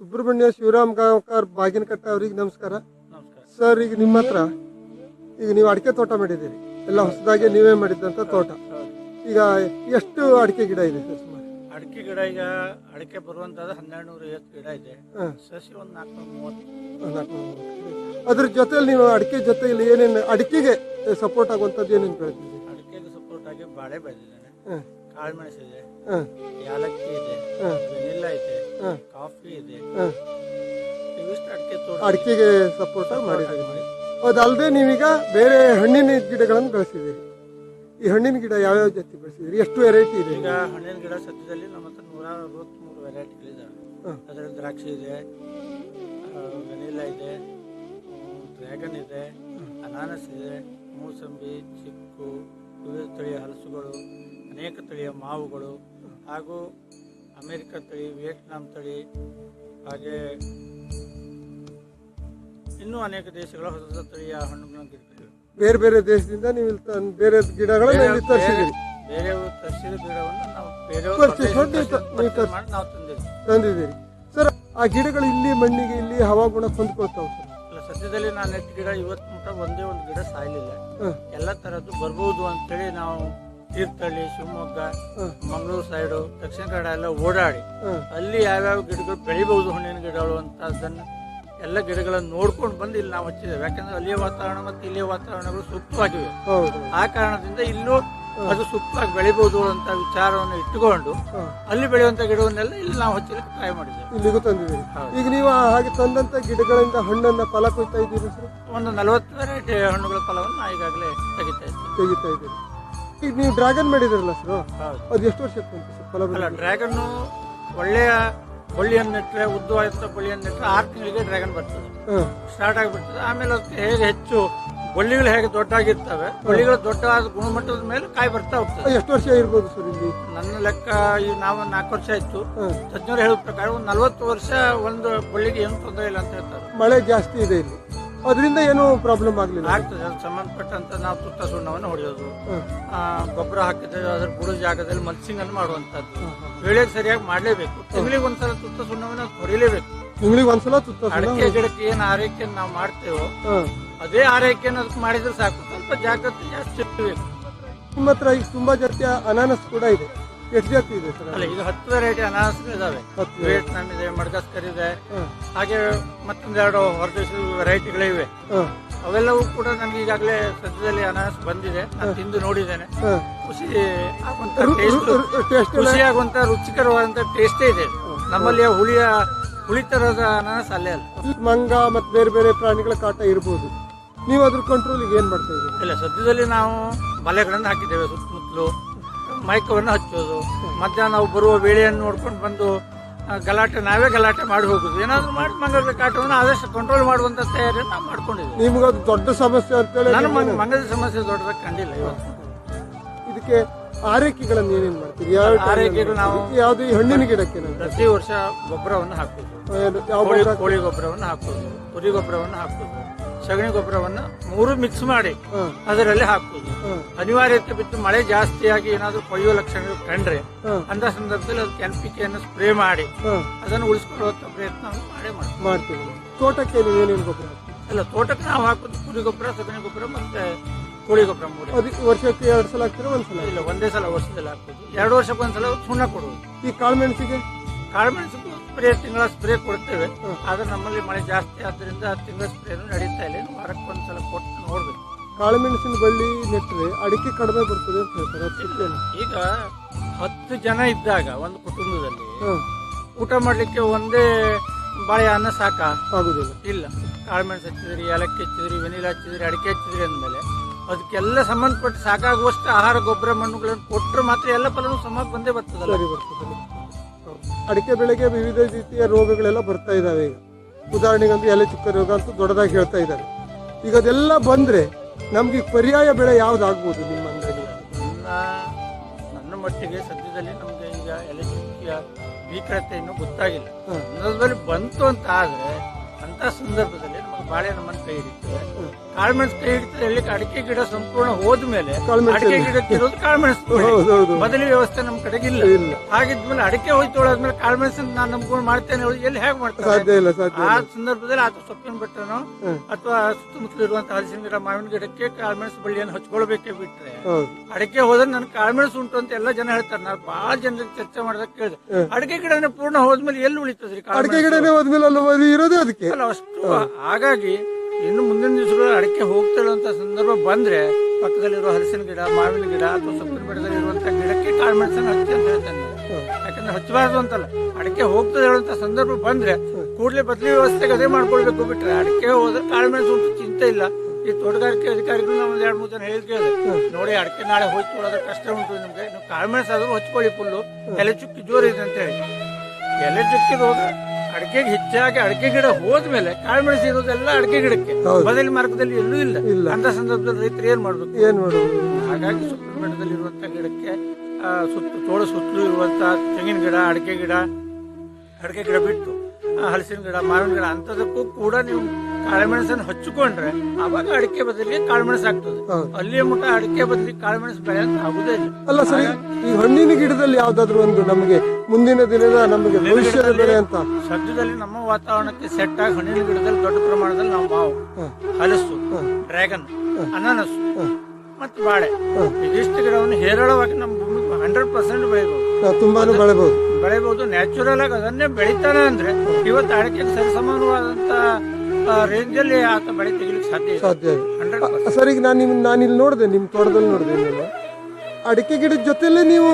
ಸುಬ್ರಹ್ಮಣ್ಯ ಶಿವರಾಮ್ ಗಾಂವ್ಕರ್ ಬಾಗಿನಕಟ್ಟ ಅವ್ರಿಗೆ ನಮಸ್ಕಾರ. ನಮಸ್ಕಾರ. ಸರ್ ಈಗ ನಿಮ್ಮ ಹತ್ರ ಈಗ ನೀವು ಅಡಿಕೆ ತೋಟ ಮಾಡಿದ್ದೀರಿ. ಎಲ್ಲ ಹೊಸದಾಗಿ ನೀವೇ ಮಾಡಿದ್ದಂತ ತೋಟ. ಈಗ ಎಷ್ಟು ಅಡಿಕೆ ಗಿಡ ಇದೆ ಸರ್ ಸುಮಾರು? ಅಡಿಕೆ ಗಿಡ ಈಗ ಅಡಿಕೆ ಬರುವಂತದ್ದು ಹನ್ನೆರಡು ನೂರ ಐವತ್ತು ಗಿಡ ಇದೆ. ಸಸಿ ಒಂದು ನಾಲ್ಕುನೂರ ಮೂವತ್ತು ಅದ್ರ ಜೊತೆಲಿ ನೀವು ಅಡಿಕೆ ಜೊತೆಲಿ ಏನೇನು ಅಡಿಕೆಗೆ ಸಪೋರ್ಟ್ ಆಗುವಂಥದ್ದು ಏನೇನು ಬೆಳೆದಿದ್ದೀರಿ? ಅಡಿಕೆಗೆ ಸಪೋರ್ಟ್ ಆಗಿ ಬಾಳೆ ಬೆಳೆದಿದ್ದಾನೆ. ಹಾಂ. ಕಾಳುಮೆಣಸು ಇದೆ ಹಾಂ. ಯಾಲಕ್ಕಿ ಇದೆ. ಹಾಂ. ಐತೆ ಕಾಫಿ ಇದೆ. ಇವಿಷ್ಟು ಅಡಿಕೆ ತೋಟ ಅಡಿಕೆಗೆ ಸಪೋರ್ಟ್ ಮಾಡಿದ್ದೀರಿ ಅದಲ್ಲದೆ ನೀವೀಗ ಬೇರೆ ಹಣ್ಣಿನ ಗಿಡಗಳನ್ನು ಬೆಳೆಸಿದ್ದೀರಿ. ಈ ಹಣ್ಣಿನ ಗಿಡ ಯಾವ್ಯಾವ ಜಾತಿ ಬೆಳೆಸಿದ್ದೀರಿ? ಎಷ್ಟು ವೆರೈಟಿ ಇದೆ? ಈಗ ಹಣ್ಣಿನ ಗಿಡ ಸದ್ಯದಲ್ಲಿ ನಮ್ಮ ಹತ್ರ ನೂರ ಅರವತ್ತ್ಮೂರು ವೆರೈಟಿಗಳಿದ್ದಾವೆ. ಅದರಲ್ಲಿ ದ್ರಾಕ್ಷಿ ಇದೆ ವೆನಿಲಾ ಇದೆ ಡ್ರ್ಯಾಗನ್ ಇದೆ ಅನಾನಸ್ ಇದೆ ಮೂಸಂಬಿ ಚಿಕ್ಕು ವಿವಿಧ ತಳಿಯ ಹಲಸುಗಳು ಅನೇಕ ತಳಿಯ ಮಾವುಗಳು ಹಾಗೂ ಅಮೆರಿಕ ತಳಿ ವಿಯೆಟ್ನಾಂ ತಳಿ ಹಾಗೆ ಇನ್ನೂ ಅನೇಕ ದೇಶಗಳ ಹೊಸ ಹೊಸ ತಳಿಯ ಹಣ್ಣುಗಳನ್ನು ಗಿಡಗಳಿವೆ ಬೇರೆ ಬೇರೆ ದೇಶದಿಂದ ನೀವು ಇಲ್ಲಿ ತಂದ್- ಬೇರೆ ಗಿಡಗಳನ್ನ ಇಲ್ಲಿ ತರಿಸಿದ್ದೀರಿ. ಬೇರೆಯವರು ತರಿಸಿದ ಗಿಡವನ್ನು ನಾವು ಬೇರೆಯವರು ಪರ್ಚೇಸ್ ಮಾಡಿ ನೀವು ತ- ನೀವು purchase ಮಾಡಿ ನಾವು ತಂದಿದ್ದೀವಿ. ತಂದಿದ್ದೀರಿ. ಸರ್ ಆ ಗಿಡಗಳು ಇಲ್ಲಿ ಮಣ್ಣಿಗೆ ಇಲ್ಲಿ ಹವಾಗುಣ ಹೊಂದ್ಕೊಳ್ತಾವೆ ಸರ್? ಅಲ್ಲ ಸದ್ಯದಲ್ಲಿ ನಾನು ಎಷ್ಟು ಗಿಡ ಇವತ್ತು ಮುಟ ಒಂದೇ ಒಂದು ಗಿಡ ಸಾಯಲಿಲ್ಲ. ಎಲ್ಲ ತರದ್ದು ಬರ್ಬೋದು ಅಂತೇಳಿ ನಾವು ತೀರ್ಥಹಳ್ಳಿ ಶಿವಮೊಗ್ಗ ಮಂಗಳೂರು ಸೈಡು ದಕ್ಷಿಣ ಕನ್ನಡ ಎಲ್ಲ ಓಡಾಡಿ ಅಲ್ಲಿ ಯಾವ್ಯಾವ ಗಿಡಗಳು ಬೆಳಿಬಹುದು ಹಣ್ಣಿನ ಗಿಡಗಳು ಅಂತ ಅದನ್ನು ಎಲ್ಲ ಗಿಡಗಳನ್ನು ನೋಡ್ಕೊಂಡು ಬಂದು ಇಲ್ಲಿ ನಾವು ಹಚ್ಚಿದ್ದೇವೆ. ಯಾಕಂದ್ರೆ ಅಲ್ಲಿಯ ವಾತಾವರಣ ಮತ್ತು ಇಲ್ಲಿಯ ವಾತಾವರಣಗಳು ಸೂಕ್ತವಾಗಿವೆ. ಆ ಕಾರಣದಿಂದ ಇಲ್ಲೂ ಅದು ಸೂಕ್ತವಾಗಿ ಬೆಳಿಬಹುದು ಅಂತ ವಿಚಾರವನ್ನು ಇಟ್ಟುಕೊಂಡು ಅಲ್ಲಿ ಬೆಳೆಯುವಂತ ಗಿಡವನ್ನೆಲ್ಲ ಇಲ್ಲಿ ನಾವು ಹಚ್ಚಲಿಕ್ಕೆ ಟ್ರೈ ಮಾಡಿದ್ದೇವೆ. ಇಲ್ಲಿಗೂ ತಂದಿದ್ದೀವಿ ಈಗ ನೀವು ಹಾಗೆ ತಂದಂತ ಗಿಡಗಳಿಂದ ಹಣ್ಣನ್ನ ಫಲ ಕೊಯ್ತಾ ಇದ್ದೀರಿ ಒಂದು ನಲವತ್ತು ವೆರೈಟಿ ಹಣ್ಣುಗಳ ಫಲವನ್ನು ಈಗಾಗಲೇ ತೆಗಿತಾ ಇದ್ದೀವಿ. ತೆಗಿತಾ ಇದ್ದೀರಿ. ಈಗ ನೀವು ಡ್ರ್ಯಾಗನ್ ಮಾಡಿದಿರಲ್ಲ ಸರ್? ಅದು ಎಷ್ಟು ವರ್ಷ ಬಂತು ಸರ್ ಫಲ ಅಲ್ಲ ಬಂದು ಡ್ರ್ಯಾಗನ್ನು ಒಳ್ಳೆಯ ಬಳ್ಳಿಯನ್ನು ನೆಟ್ಟರೆ ಉದ್ದವಾದಂಥ ಬಳ್ಳಿಯನ್ನು ನೆಟ್ಟರೆ ಆರು ತಿಂಗಳಿಗೆ ಡ್ರ್ಯಾಗನ್ ಬರ್ತದೆ. ಹಾಂ. ಸ್ಟಾರ್ಟ್ ಆಗಿಬಿಡ್ತದೆ. ಆಮೇಲೆ ಅದಕ್ಕೆ ಹೇಗೆ ಹೆಚ್ಚು ಬಳ್ಳಿಗಳು ಹೇಗೆ ದೊಡ್ಡಾಗಿರ್ತವೆ ಬಳ್ಳಿಗಳು ದೊಡ್ಡವಾದ ಗುಣಮಟ್ಟದ ಮೇಲೆ ಕಾಯಿ ಬರ್ತಾ ಹೋಗ್ತದೆ. ಎಷ್ಟು ವರ್ಷ ಇರ್ಬೋದು ಸರ್ ಇಲ್ಲಿ? ನನ್ನ ಲೆಕ್ಕ ಈ ನಾವು ನಾಲ್ಕು ವರ್ಷ ಆಯ್ತು. ಹಾಂ. ತಜ್ಞರು ಹೇಳಿದ ಪ್ರಕಾರ ಒಂದು ನಲವತ್ತು ವರ್ಷ ಒಂದು ಬಳ್ಳಿಗೆ ಏನು ತೊಂದರೆ ಇಲ್ಲ ಅಂತ ಹೇಳ್ತಾರೆ. ಮಳೆ ಜಾಸ್ತಿ ಇದೆ ಇಲ್ಲಿ. ಅದರಿಂದ ಏನು ಪ್ರಾಬ್ಲಮ್ ಆಗಲಿಲ್ಲ. ಆಗ್ತದೆ ಅದಕ್ಕೆ ಸಂಬಂಧಪಟ್ಟಂತ ನಾವು ತುತ್ತ ಸುಣ್ಣವನ್ನು ಹೊಡೆಯೋದು. ಆ, ಗೊಬ್ಬರ ಹಾಕಿದ್ರೆ ಅದ್ರ ಬುಡ ಜಾಗದಲ್ಲಿ ಮಲ್ಸಿಂಗ್ ಅನ್ನು ಮಾಡುವಂತದ್ದು ವೇಳೆಗೆ ಸರಿಯಾಗಿ ಮಾಡಲೇಬೇಕು. ತಿಂಗಳಿಗೆ ಒಂದ್ಸಲ ತುತ್ತ ಸುಣ್ಣವನ್ನು ಹೊಡಿಲೇಬೇಕು. ತಿಂಗಳಿಗೆ ಒಂದ್ಸಲ ತುತ್ತ ಸುಣ್ಣ ಅಡಿಕೆ ಗಿಡಕ್ಕೆ ಏನು ಆರೈಕೆಯನ್ನು ನಾವು ಮಾಡ್ತೇವೋ ಹಾಂ ಅದೇ ಆರೈಕೆಯನ್ನು ಅದಕ್ಕೆ ಮಾಡಿದ್ರೆ ಸಾಕು. ಸ್ವಲ್ಪ ಜಾಗ್ರತೆ ಜಾಸ್ತಿ ಇರಬೇಕು. ನಿಮ್ಮ ಹತ್ರ ಈಗ ತುಂಬಾ ಜಾತಿಯ ಅನಾನಸ್ ಕೂಡ ಇದೆ. ಎಷ್ಟು ಜಾತಿ ಇದೆ ಸರ್ ಅಲ್ಲ ಈಗ ಹತ್ತು ವೆರೈಟಿ ಅನಾನಸ್ ಇದಾವೆ. ಹತ್ತು ವಿಯೆಟ್ನಾಂ ಇದೆ ಮಡ್ಗಾಸ್ಕರ್ ಇದೆ. ಹಾಗೆ ಮತ್ತೊಂದೆರಡು ಹೊರದೇಶದ ವೆರೈಟಿಗಳಿವೆ ಅವೆಲ್ಲವೂ ಕೂಡ ನನಗೆ ಈಗಾಗಲೇ ಸದ್ಯದಲ್ಲಿ ಅನಾನಸ್ ಬಂದಿದೆ. ನಾನು ತಿಂದು ನೋಡಿದ್ದೇನೆ. ಖುಷಿ ಆಗುವಂತ ಟೇಸ್ಟ್ ಟೇಸ್ಟ್ ಖುಷಿ ರುಚಿಕರವಾದಂತ ಟೇಸ್ಟೇ ಇದೆ. ನಮ್ಮಲ್ಲಿ ಹುಳಿಯ ಹುಳಿ ತರದ ಅನಾನಸ್ ಅಲ್ಲೇ ಅಲ್ಲ. ಮಂಗ ಮತ್ತೆ ಬೇರೆ ಬೇರೆ ಪ್ರಾಣಿಗಳ ಕಾಟ ಇರಬಹುದು ನೀವು ಅದ್ರ ಕಂಟ್ರೋಲ್ ಏನ್ ಮಾಡ್ತಾ ಇದ್ದೀರಿ? ಇಲ್ಲ ಸದ್ಯದಲ್ಲಿ ನಾವು ಬಲೆಗಳನ್ನು ಹಾಕಿದ್ದೇವೆ ಸುತ್ತಮುತ್ತಲು. ಮೈಕವನ್ನು ಹಚ್ಚೋದು ಮಧ್ಯಾಹ್ನ ನಾವು ಬರುವ ವೇಳೆಯನ್ನು ನೋಡ್ಕೊಂಡು ಬಂದು ಗಲಾಟೆ ನಾವೇ ಗಲಾಟೆ ಮಾಡಿ ಹೋಗುದು. ಏನಾದ್ರು ಮಾಡಿ ಮಂಗಳ ಕಾಟವನ್ನು ಆದಷ್ಟು ಕಂಟ್ರೋಲ್ ಮಾಡುವಂತ ತಯಾರಿಯನ್ನು ನಾವು ಮಾಡ್ಕೊಂಡಿದ್ದೀವಿ. ನಿಮ್ಗೆ ಅದು ದೊಡ್ಡ ಸಮಸ್ಯೆ ಅಂತೇಳಿ ನನ್ನ ನಾನು ಮಂಗ- ಮಂಗದ ಸಮಸ್ಯೆ ದೊಡ್ಡದಾಗಿ ಕಂಡಿಲ್ಲ ಇವತ್ತು. ಇದಕ್ಕೆ ಆರೈಕೆಗಳನ್ನು ಏನೇನು ಮಾಡ್ತೀರಿ? ಯಾವ time ಅಲ್ಲಿ ಆರೈಕೆಗಳು ನಾವು- ಮಾಡ್ತೀರಿ? ಯಾವ್ದು ಈ ಹಣ್ಣಿನ ಗಿಡಕ್ಕೆ ಪ್ರತಿ ವರ್ಷ ಗೊಬ್ಬರವನ್ನು ಹಾಕೋದು. ಯಾವ ಕೋಳಿ ಕೋಳಿ ಗೊಬ್ಬರವನ್ನು ಹಾಕೋದು. ಕುರಿ ಗೊಬ್ಬರವನ್ನು ಹಾಕುದು. ಸಗಣಿ ಗೊಬ್ಬರವನ್ನು ಮೂರು ಮಿಕ್ಸ್ ಮಾಡಿ ಅದರಲ್ಲಿ ಹಾಕುವುದು ಅನಿವಾರ್ಯತೆ ಬಿಟ್ಟು ಮಳೆ ಜಾಸ್ತಿಯಾಗಿ ಏನಾದರೂ ಕೊಯ್ಯುವ ಲಕ್ಷಣಗಳು ಕಂಡ್ರೆ ಅಂತ ಸಂದರ್ಭದಲ್ಲಿ ಅದಕ್ಕೆ ಎನ್ ಪಿ ಕೆಯನ್ನು ಸ್ಪ್ರೇ ಮಾಡಿ ಅದನ್ನು ಉಳಿಸ್ಕೊಳ್ಳುವಂತ ಪ್ರಯತ್ನ ಮಾಡಿ ಮಾಡ್ತೀವಿ. ತೋಟಕ್ಕೆ ಏನೇನು ಗೊಬ್ಬರ? ಅಲ್ಲ ತೋಟಕ್ಕೆ ನಾವು ಹಾಕೋದು ಕುರಿ ಗೊಬ್ಬರ ಸಗಣಿ ಗೊಬ್ಬರ ಮತ್ತೆ ಕೋಳಿ ಗೊಬ್ಬರ ಮೂರು. ಅದು ವರ್ಷಕ್ಕೆ ಎರಡು ಸಲ ಹಾಕ್ತೀರಾ ಒಂದ್ಸಲ ಇಲ್ಲ ಒಂದೇ ಸಲ ವರ್ಷದಲ್ಲಿ ಹಾಕುದು ಎರಡು ವರ್ಷಕ್ಕೆ ಒಂದ್ಸಲ ಸುಣ್ಣ ಕೊಡುವುದು. ಈ ಕಾಳುಮೆಣಸಿಗೆ ಕಾಳುಮೆಣಸು ಸ್ಪ್ರೇ ತಿಂಗಳ ಸ್ಪ್ರೇ ಕೊಡ್ತೇವೆ. ಆದ್ರೆ ನಮ್ಮಲ್ಲಿ ಮಳೆ ಜಾಸ್ತಿ ಆದ್ದರಿಂದ ತಿಂಗಳ ಸ್ಪ್ರೇನು ನಡೀತಾ ಇಲ್ಲ. ಇನ್ನು ವಾರಕ್ಕೆ ಒಂದ್ಸಲ ಕೊಟ್ಟು ನೋಡ್ಬೇಕು. ಕಾಳುಮೆಣಸಿನ ಬಳ್ಳಿ ನೆಟ್ಟರೆ ಅಡಿಕೆ ಕಡಿಮೆ ಬರ್ತದೆ ಅಂತ ಹೇಳ್ತಾರೆ. ಈಗ ಹತ್ತು ಜನ ಇದ್ದಾಗ ಒಂದು ಕುಟುಂಬದಲ್ಲಿ ಊಟ ಮಾಡ್ಲಿಕ್ಕೆ ಒಂದೇ ಬಾಳೆ ಅನ್ನ ಸಾಕ? ಆಗುದಿಲ್ಲ. ಇಲ್ಲ. ಕಾಳುಮೆಣಸು ಹಚ್ಚಿದ್ರಿ ಏಲಕ್ಕಿ ಹಚ್ಚಿದ್ರಿ ವೆನಿಲಾ ಹಚ್ಚಿದ್ರಿ ಅಡಿಕೆ ಹಚ್ಚಿದ್ರಿ ಅಂದಮೇಲೆ ಅದಕ್ಕೆಲ್ಲ ಸಂಬಂಧಪಟ್ಟು ಸಾಕಾಗುವಷ್ಟು ಆಹಾರ ಗೊಬ್ಬರ ಮಣ್ಣುಗಳನ್ನು ಕೊಟ್ಟರೆ ಮಾತ್ರ ಎಲ್ಲ ಫಲನೂ ಸಮ ಬಂದೇ ಬರ್ತದಲ್ಲ? ಬರ್ತದೆ. ಅಡಿಕೆ ಬೆಳೆಗೆ ವಿವಿಧ ರೀತಿಯ ರೋಗಗಳೆಲ್ಲ ಬರ್ತಾ ಇದ್ದಾವೆ ಈಗ. ಉದಾಹರಣೆಗೆ ಒಂದು ಎಲೆ ಚುಕ್ಕ ರೋಗ ಅಂತ ದೊಡ್ಡದಾಗಿ ಹೇಳ್ತಾ ಇದ್ದಾರೆ. ಈಗ ಅದೆಲ್ಲ ಬಂದರೆ ನಮಗೆ ಪರ್ಯಾಯ ಬೆಳೆ ಯಾವುದಾಗ್ಬೋದು ನಿಮ್ಮ ಅಂದಾಜು ನನ್ನ ನನ್ನ ಮಟ್ಟಿಗೆ ಸದ್ಯದಲ್ಲಿ ನಮಗೆ ಈಗ ಎಲೆ ಚುಕ್ಕಿಯ ಭೀಕರತೆಯನ್ನು ಗೊತ್ತಾಗಿಲ್ಲ. ಬಂತು ಅಂತ ಆದರೆ ಅಂತ ಸಂದರ್ಭದಲ್ಲಿ ನಮಗೆ ಬಾಳೆ ನಮ್ಮನ್ನು ಕೈ ಹಿಡಿತದೆ ಕಾಳುಮೆಣಸು ಕೈ ಹಿಡಿತದೆ ಎಲ್ಲಿ ಅಡಿಕೆ ಗಿಡ ಸಂಪೂರ್ಣ ಹೋದ್ಮೇಲೆ ಮೇಲೆ ಅಡಿಕೆ ಗಿಡಕ್ಕೆ ಇರೋದು ಕಾಳುಮೆಣಸು ಹೌದು ಹೌದು ಬದಲಿ ವ್ಯವಸ್ಥೆ ನಮ್ಮ ಕಡೆಗೆ ಇಲ್ಲ. ಹಾಗಿದ್ಮೇಲೆ ಅಡಿಕೆ ಹೋಯ್ತೊಳಾದ್ಮೇಲೆ ಕಾಳುಮೆಣಸನ್ನ ನಾನು ನಂಬ್ಕೊಂಡು ಮಾಡ್ತೇನೆ ಎಲ್ಲಿ ಹೇಗೆ ಮಾಡ್ತಾರೆ? ಆ ಸಂದರ್ಭದಲ್ಲಿ ಆತ ಸೊಪ್ಪಿನ ಬೆಟ್ಟನೋ. ಅಥವಾ ಸುತ್ತಮುತ್ತಲು ಇರುವಂತಹ ಹಲಸಿನ ಗಿಡ ಮಾವಿನ ಗಿಡಕ್ಕೆ ಕಾಳುಮೆಣಸು ಬಳ್ಳಿಯನ್ನು ಹಚ್ಕೊಳ್ಬೇಕೇ ಬಿಟ್ರೆ ಹೌದು ಅಡಿಕೆ ಹೋದ್ರೆ ನನ್ ಕಾಳುಮೆಣಸು ಉಂಟು ಅಂತ ಎಲ್ಲ ಜನ ಹೇಳ್ತಾರೆ. ನಾನು ಬಹಳ ಜನರಿಗೆ ಚರ್ಚೆ ಮಾಡಿದಾಗ ಕೇಳಿದೆ. ಅಡಿಕೆ ಗಿಡನೇ ಪೂರ್ಣ ಹೋದ್ಮೇಲೆ ಎಲ್ಲಿ ಉಳಿತದ್ರಿ ಅಡಿಕೆ? ಗಿಡನೇ ಹೋದ್ಮೇಲೆ ಅಲ್ಲ ಇರೋದೇ ಅದಕ್ಕೆ. ಅಲ್ಲ ಅಷ್ಟು ಹಾಗಾಗಿ ಇನ್ನು ಮುಂದಿನ ದಿವಸಗಳು ಅಡಿಕೆ ಹೋಗ್ತಿರುವಂತ ಸಂದರ್ಭ ಬಂದ್ರೆ ಪಕ್ಕದಲ್ಲಿರೋ ಹಲಸಿನ ಗಿಡ, ಮಾವಿನ ಗಿಡ ಅಥವಾ ಸೊಪ್ಪಿನ ಬೆಳೆದಲ್ಲಿರುವಂಥ ಗಿಡಕ್ಕೆ ಗಿಡಕ್ಕೆ ಕಾಳುಮೆಣಸನ್ನು ಹಚ್ಚಿ ಅಂತ ಹೇಳ್ತೇನೆ. ಯಾಕಂದ್ರೆ ಹಚ್ಚಬಾರ್ದು ಅಂತಲ್ಲ. ಅಡಿಕೆ ಹೋಗ್ತದೆ ಹೇಳುವಂತ ಸಂದರ್ಭ ಬಂದ್ರೆ ಕೂಡಲೇ ಬದಲಿ ವ್ಯವಸ್ಥೆಗೆ ಅದೇ ಮಾಡ್ಕೊಳ್ಬೇಕು ಬಿಟ್ರೆ ಅಡಿಕೆ ಹೋದ್ರೆ ಕಾಳುಮೆಣಸು ಉಂಟು ಚಿಂತೆ ಇಲ್ಲ. ಈ ತೋಟಗಾರಿಕೆ ಅಧಿಕಾರಿಗಳು ನಾವು ಎರಡು ಮೂರು ಜನ ಹೇಳಿ ನೋಡಿ, ಅಡಿಕೆ ನಾಳೆ ಹೋಯ್ತು ಕಷ್ಟ ಉಂಟು ನಿಮ್ಗೆ. ನೀವು ಕಾಳುಮೆಣಸು ಆದ್ರೂ ಹಚ್ಕೊಳ್ಳಿ ಫುಲ್ಲು ಎಲೆ ಚುಕ್ಕಿ ಇದೆ ಅಂತ ಹೇಳಿ. ಎಲೆ ಚುಕ್ಕಿ ಹೋದ್ರೆ ಅಡಿಕೆಗೆ ಹೆಚ್ಚಾಗಿ ಅಡಿಕೆ ಗಿಡ ಹೋದ್ಮೇಲೆ ಕಾಳುಮೆಣಸು ಇರೋದೆಲ್ಲ ಅಡಿಕೆ ಗಿಡಕ್ಕೆ. ಬದಲಿ ಮಾರ್ಗದಲ್ಲಿ ಎಲ್ಲೂ ಇಲ್ಲ ಇಲ್ಲ. ಅಂತ ಸಂದರ್ಭದಲ್ಲಿ ರೈತರು ಏನ್ ಮಾಡ್ಬೇಕು ಏನ್ ಮಾಡೋದು ಹಾಗಾಗಿ ಸುತ್ತಮುತ್ತದಲ್ಲಿ ಇರುವಂತ ಗಿಡಕ್ಕೆ ಆ, ಸುತ್ತ ತೋಳ ಸುತ್ತಲೂ ಇರುವಂತ ತೆಂಗಿನ ಗಿಡ ಅಡಿಕೆ ಗಿಡ ಅಡಿಕೆ ಗಿಡ ಬಿಟ್ಟು ಹಲಸಿನ ಗಿಡ ಮಾವಿನ ಗಿಡ ಅಂತದಕ್ಕೂ ಕೂಡ ನೀವು ಕಾಳುಮೆಣಸನ್ನು ಹಚ್ಚಿಕೊಂಡ್ರೆ ಅವಾಗ ಅಡಿಕೆ ಬದಲಿಗೆ ಕಾಳುಮೆಣಸು ಆಗ್ತದೆ. ಹೌದು. ಅಲ್ಲಿಯ ಮುಟ ಅಡಿಕೆ ಬದಲಿ ಕಾಳುಮೆಣಸು ಬೆಳೆ ಅಂತ ಆಗುದೇ ಇಲ್ಲ. ಅಲ್ಲ ಸರಿ ಈ ಹಣ್ಣಿನ ಗಿಡದಲ್ಲಿ ಯಾವ್ದಾದ್ರು ಒಂದು ನಮಗೆ ಮುಂದಿನ ದಿನದ ನಮಗೆ ಭವಿಷ್ಯದ ಬೆಳೆ ಅಂತ? ಸದ್ಯದಲ್ಲಿ ನಮ್ಮ ವಾತಾವರಣಕ್ಕೆ ಸೆಟ್ ಆಗಿ ಹಣ್ಣಿನ ಗಿಡದಲ್ಲಿ ದೊಡ್ಡ ಪ್ರಮಾಣದಲ್ಲಿ ನಾವು ಮಾವು ಹ. ಹಲಸು ಡ್ರ್ಯಾಗನ್ ಅನಾನಸು ಮತ್ತು ಬಾಳೆ. ಇದಿಷ್ಟು ಗಿಡವನ್ನು ಹೇರಳವಾಗಿ ನಮ್ಮ ಭೂಮಿಗೆ ಹಂಡ್ರೆಡ್ ಪರ್ಸೆಂಟ್ ಬೆಳಿಬಹುದು ನಾವು ತುಂಬಾನು ಬೆಳೆಬಹುದು ಬೆಳೆಯಬಹುದು. ನ್ಯಾಚುರಲ್ ಆಗಿ ಅದನ್ನೇ ಬೆಳಿತಾನೆ ಅಂದ್ರೆ ಇವತ್ತು ಅಡಿಕೆಗೆ ಸರಿಸಮಾನವಾದಂತ ರೇಂಜ್ ಅಲ್ಲಿ ಆತ ಬೆಳೆ ತೆಗಿಲಿಕ್ಕೆ ಸಾಧ್ಯ ಇದೆ ಸಾಧ್ಯ ಇದೆ ಸರಿ ಈಗ ನಾನು ನಿಮ್ ನಾನು ಇಲ್ಲಿ ನೋಡಿದೆ ನಿಮ್ಮ ತೋಟದಲ್ಲಿ ನೋಡಿದೆ ನಾನು ಅಡಿಕೆ ಗಿಡದ ಜೊತೆಲೆ ನೀವು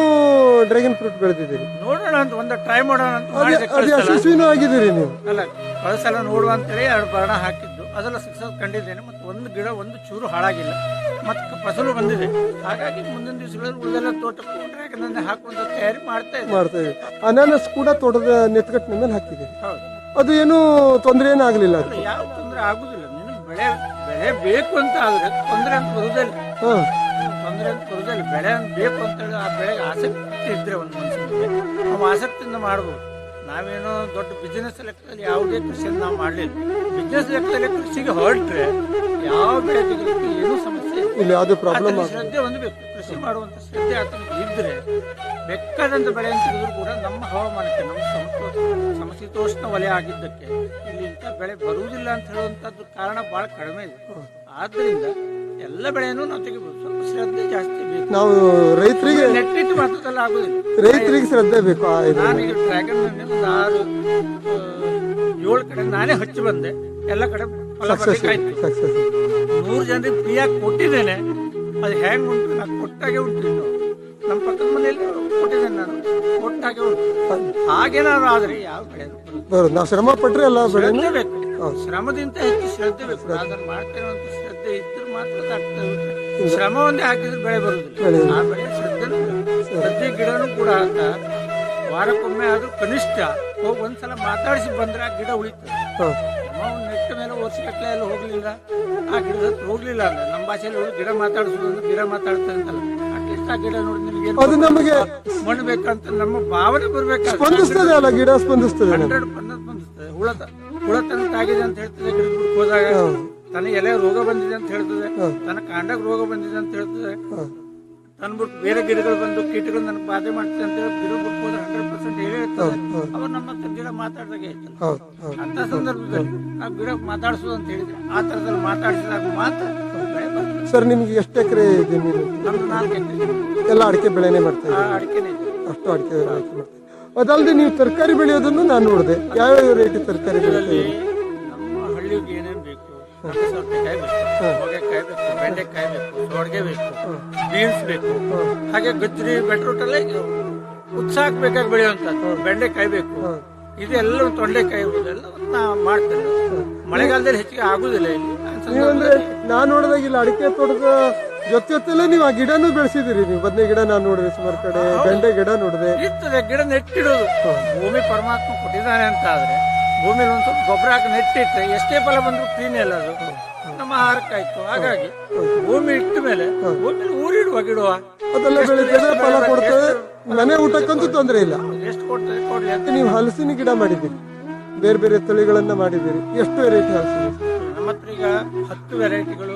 ಡ್ರ್ಯಾಗನ್ ಫ್ರೂಟ್ ಬೆಳೆದಿದ್ದೀರಿ. ನೋಡೋಣ ಅಂತ ಒಂದು ಟ್ರೈ ಮಾಡೋಣ ಅಂತ ಮಾಡಿದೆ ಅದೇ ಕಳ್ಸಲ್ಲ. ಯಶಸ್ವಿನೂ ಆಗಿದ್ದೀರಿ ನೀವು. ಅಲ್ಲ ಕಳಸಲ ನೋಡುವ ಅಂತೇಳಿ ಎರಡು ಬರಣ ಹಾಕಿದ್ದು. ಅದೆಲ್ಲ ಸಕ್ಸಸ್ ಕಂಡಿದ್ದೇನೆ ಮತ್ತು ಒಂದು ಗಿಡ ಒಂದು ಚೂರು ಹಾಳಾಗಿಲ್ಲ. ಮತ್ತು ಫಸಲು ಬಂದಿದೆ. ಹಾಗಾಗಿ ಮುಂದಿನ ದಿವಸಗಳಲ್ಲಿ ಉಳಿದೆಲ್ಲ ತೋಟಕ್ಕೆ ಡ್ರ್ಯಾಗನ್ ಹಾಕುವಂತ ತಯಾರಿ ಮಾಡ್ತಾ ಇದ್ದೆ ಮಾಡ್ತಾ ಅನಾನಸ್ ಕೂಡ ತೋಟದ ನೆತ್ಕಟ್ಟಿನ ಮೇಲೆ ಹಾಕಿದ್ದೀರಿ ಹೌದು. ಅದು ಏನು ತೊಂದರೆ ಏನೂ ಆಗಲಿಲ್ಲ ಯಾವ ತೊಂದರೆ ಆಗುದಿಲ್ಲ. ನಿನಗೆ ಬೆಳೆ ಬೆಳೆ ಬೇಕು ಅಂತ ಆದ್ರೆ ತೊಂದರೆ ಅಂತ ಬರುವುದಿಲ್ಲ ಹಾಂ. ತೊಂದರೆ ಅಂತ ಬರುವುದಿಲ್ಲ ಬೆಳೆ ಅಂತ ಬೇಕು ಅಂತ ಹೇಳಿ ಆ ಬೆಳೆಗೆ ಆಸಕ್ತಿ ಇದ್ರೆ ಒಂದು ಮನುಷ್ಯನಿಗೆ ನಾವು ಆಸಕ್ತಿಯಿಂದ ಮಾಡ್ಬೋದು. ನಾವೇನೋ ದೊಡ್ಡ ಬಿಸಿನೆಸ್ ಲೆಕ್ಕದಲ್ಲಿ ಯಾವುದೇ ಕೃಷಿಯನ್ನು ನಾವು ಮಾಡಲಿಲ್ಲ. ಬಿಸ್ನೆಸ್ ಲೆಕ್ಕದಲ್ಲಿ ಕೃಷಿಗೆ ಹೊರಟ್ರೆ ಯಾವ ಬೆಳೆ ಏನೂ ಸಮಸ್ಯೆ ಇಲ್ಲ. ಇಲ್ಲಿ ಯಾವುದೇ ಪ್ರಾಬ್ಲಮ್ ಶ್ರದ್ಧೆ ಹೊಂದಬೇಕು. ಕೃಷಿ ಮಾಡುವಂಥ ಶ್ರದ್ಧೆ ಆತನಿಗೆ ಇದ್ದರೆ ಬೇಕಾದಂತ ಬೆಳೆ ಅಂತ ತೆಗೆದ್ರು ಕೂಡ ನಮ್ಮ ಹವಾಮಾನಕ್ಕೆ ನಮ್ಮ ಸಮಶೀತೋಷ್ಣ ವಲಯ ಆಗಿದ್ದಕ್ಕೆ ಇಲ್ಲಿ ಇಂಥ ಬೆಳೆ ಬರುವುದಿಲ್ಲ ಅಂತ ಹೇಳುವಂಥದ್ದು ಕಾರಣ ಭಾಳ ಕಡಿಮೆ ಇದೆ. ಆದ್ರಿಂದ ಎಲ್ಲ ಬೆಳೆಯನ್ನು ನಾವು ತೆಗಿಬೋದು. ಸ್ವಲ್ಪ ಶ್ರದ್ಧೆ ಜಾಸ್ತಿ ಬೇಕು. ನಾವು ರೈತರಿಗೆ ನೆಟ್ಟಿಟ್ಟು ಮಾತ್ರದಲ್ಲ ಆಗುದಿಲ್ಲ. ರೈತರಿಗೆ ಶ್ರದ್ಧೆ ಬೇಕು ಆ ಇದು. ನಾನೀಗ ಡ್ರ್ಯಾಗನ್ ಆರು ಏಳು ಕಡೆ ನಾನೇ ಹಚ್ಚಿ ಬಂದೆ. ಎಲ್ಲ ಕಡೆ ಫಲ ಬರ್ಲಿಕ್ಕಾಯ್ತು ಸಕ್ಸಸ್ ನೂರು ಜನರಿಗೆ ಫ್ರೀಯಾಗಿ ಕೊಟ್ಟಿದ್ದೇನೆ. ಅದು ಹೆಂಗ್ ಉಂಟು ನಾನು ಕೊಟ್ಟಾಗೆ ಉಂಟು ಇನ್ನು ನಮ್ಮ ಪಕ್ಕದ ಮನೆಯಲ್ಲಿ ಕೊಟ್ಟಿದ್ದೇನೆ ನಾನು. ಕೊಟ್ಟಾಗೆ ಉಂಟು. ಹಾಗೇನಾದ್ರು ಆದ್ರೆ ಯಾವ ಬೆಳೆ ಬರೋದು. ನಾವು ಶ್ರಮ ಪಟ್ಟರೆ ಎಲ್ಲ ಬೆಳೆನು ಶ್ರದ್ಧೆ ಬೇಕು. ಶ್ರಮದಿಂದ ಹೆಚ್ಚು ಶ್ರದ್ಧೆ ಬೇಕು. ಅದನ್ನು ಮಾಡ್ತೇವೆ ಅಂತ ಶ್ರದ್ಧೆ ಇದ್ರೆ ಶ್ರಮ ಒಂದೇ ಹಾಕಿದ್ರೆ ಬೆಳೆ ಬರುದಿಲ್ಲ. ಆ ಬೆಳೆ ಬೇಕು. ಪ್ರತಿ ಗಿಡನೂ ಕೂಡ ವಾರಕ್ಕೊಮ್ಮೆ ಆದ್ರೂ ಕನಿಷ್ಠ ಹೋಗಿ ಒಂದ್ಸಲ ಮಾತಾಡಿಸಿ ಬಂದ್ರೆ ಆ ಗಿಡ ಉಳಿತದೆ ನಾವು ನೆಟ್ಟ ಮೇಲೆ ವರ್ಷಗಟ್ಟಲೆ ಎಲ್ಲ ಹೋಗ್ಲಿಲ್ಲ ಆ ಗಿಡದ ಹೋಗ್ಲಿಲ್ಲ ಅಂದ್ರೆ ನಮ್ಮ ಭಾಷೆಯಲ್ಲಿ ಹೋಗಿ ಗಿಡ ಮಾತಾಡಿಸೋದು ಅಂದ್ರೆ ಗಿಡ ಮಾತಾಡ್ತದೆ ಅಂತಲ್ಲ ಅಟ್ಲೀಸ್ಟ್ ಆ ಗಿಡ ನೋಡಿ ನಿಮ್ಗೆ ಅದು ನಮಗೆ ಮಣ್ಣು ಬೇಕಂತ ನಮ್ಮ ಭಾವನೆ ಬರ್ಬೇಕು ಸ್ಪಂದಿಸ್ತದೆ ಅಲ್ಲ ಗಿಡ ಸ್ಪಂದಿಸ್ತದೆ. ಹಂಡ್ರೆಡ್ ಪರ್ಸೆಂಟ್ ಸ್ಪಂದಿಸ್ತದೆ ಹುಳದ ಹುಳ ತನಕ ತಾಗಿದೆ ಅಂತ ಹೇಳ್ತದೆ ಗಿಡದ ಹೋದಾಗ ಹೌದು. ತನ್ನ ಎಲೆ ರೋಗ ಬಂದಿದೆ ಅಂತ ಹೇಳ್ತದೆ. ತನ್ನ ಕಾಂಡಕ್ ರೋಗ ಬಂದಿದೆ ಅಂತ ಹೇಳ್ತದೆ. ತನ್ನ ಬಿಟ್ಟು ಬೇರೆ ಗಿಡಗಳು ಬಂದು ಕೀಟಗಳು ನನಗೆ ಬಾಧೆ ಮಾಡ್ತದೆ ಅಂತ ಹೇಳಿ ಗಿಡ ಬಿಟ್ಟು ಹೋದ್ರೆ ಹಂಡ್ರೆಡ್ ಪರ್ಸೆಂಟ್ ಹೇಳಿ ಅವ್ರು ನಮ್ಮ ಹತ್ರ ಗಿಡ ಮಾತಾಡ್ದಾಗೆ ಅಂತ ಸಂದರ್ಭದಲ್ಲಿ ಆ ಗಿಡ ಮಾತಾಡಿಸೋದು ಅಂತ ಹೇಳಿದ್ರೆ ಆ ತರದಲ್ಲಿ ಮಾತಾಡಿಸಿದಾಗ ಮಾತ್ರ ಸರ್ ನಿಮ್ಗೆ ಎಷ್ಟು ಎಕರೆ ಜಮೀನು ನಮ್ದು ನಾಲ್ಕು ಎಕರೆ. ಎಲ್ಲ ಅಡಿಕೆ ಬೆಳೆನೇ ಮಾಡ್ತಾ ಆ ಇದ್ದೀವಿ ಅಡಿಕೆನೇ ಇದೆ. ಅಷ್ಟು ಅಡಿಕೆ ಮಾಡ್ತಾ ಅದಲ್ಲದೆ ನೀವು ತರಕಾರಿ ಬೆಳೆಯೋದನ್ನು ನಾನು ನೋಡಿದೆ. ಯಾವ್ಯಾವ ರೇಟ್ ತರಕಾರಿ ಬೆಳೀತಾ ಬೇಕು ಹೊಗೆಕಾಯಿ ಬೇಕು ಬೆಂಡೆಕಾಯಿ ಬೇಕು ಸೋಡ್ಗೆ ಬೇಕು ಬೀನ್ಸ್ ಬೇಕು ಹಾಗೆ ಗಜ್ಜರಿ ಬೆಟ್ರೂಟ್ ಎಲ್ಲ ಉತ್ಸಾಹ ಉತ್ಸಾಹಕ್ಕೆ ಬೇಕಾಗಿ ಬೆಳೆಯುವಂಥದ್ದು ಬೆಂಡೆಕಾಯಿ ಬೇಕು. ಇದೆಲ್ಲ ತೊಂಡೆಕಾಯಿ ಇರುವುದೆಲ್ಲ ಮಾಡ್ತೇನೆ ಮಳೆಗಾಲದಲ್ಲಿ ಹೆಚ್ಚಿಗೆ ಆಗುದಿಲ್ಲ ಇಲ್ಲಿ. ನಾನು ನೋಡಿದಾಗ ಇಲ್ಲಿ ಅಡಿಕೆ ತೋಟದ ಜೊತೆ ಜೊತೆಲೇ ನೀವು ಆ ಗಿಡನೂ ಬೆಳೆಸಿದಿರಿ ನೀವು ಬದನೆ ಗಿಡ ನಾನು ನೋಡಿದೆ ಸುಮಾರು ಕಡೆ ಬೆಂಡೆ ಗಿಡ ನೋಡಿದೆ. ಇರ್ತದೆ ಗಿಡ ನೆಟ್ಟಿಡೋದು ಭೂಮಿ ಪರಮಾತ್ಮ ಕೊಟ್ಟಿದ್ದಾನೆ ಅಂತ ಆದ್ರೆ ಭೂಮಿಲಿ ಒಂದು ಸ್ವಲ್ಪ ಗೊಬ್ಬರ ಹಾಕಿ ನೆಟ್ಟಿಟ್ರೆ ಎಷ್ಟೇ ಫಲ ಬಂದ್ರು ಕ್ಲೀನ್ ಇಲ್ಲ ಅದು. ನಮ್ಮ ಆಹಾರಕ್ಕಾಯ್ತು ಹಾಗಾಗಿ ಭೂಮಿ ಇಟ್ಟ ಮೇಲೆ ಭೂಮಿಲಿ ಊರಿಡುವ ಗಿಡುವ ಅದೆಲ್ಲ ಬೆಳೀತದೆ ಫಲ ಕೊಡ್ತದೆ? ಮನೆ ಊಟಕ್ಕಂತೂ ತೊಂದರೆ ಇಲ್ಲ. ಎಷ್ಟು ಕೊಡ್ತದೆ ಕೊಡ್ಲಿ ನೀವು ಹಲಸಿನ ಗಿಡ ಮಾಡಿದ್ದೀರಿ. ಬೇರೆ ಬೇರೆ ತಳಿಗಳನ್ನ ಮಾಡಿದ್ದೀರಿ. ಎಷ್ಟು ವೆರೈಟಿ ಹಲಸಿನ? ನಮ್ಮ ಹತ್ರ ಈಗ ಹತ್ತು ವೆರೈಟಿಗಳು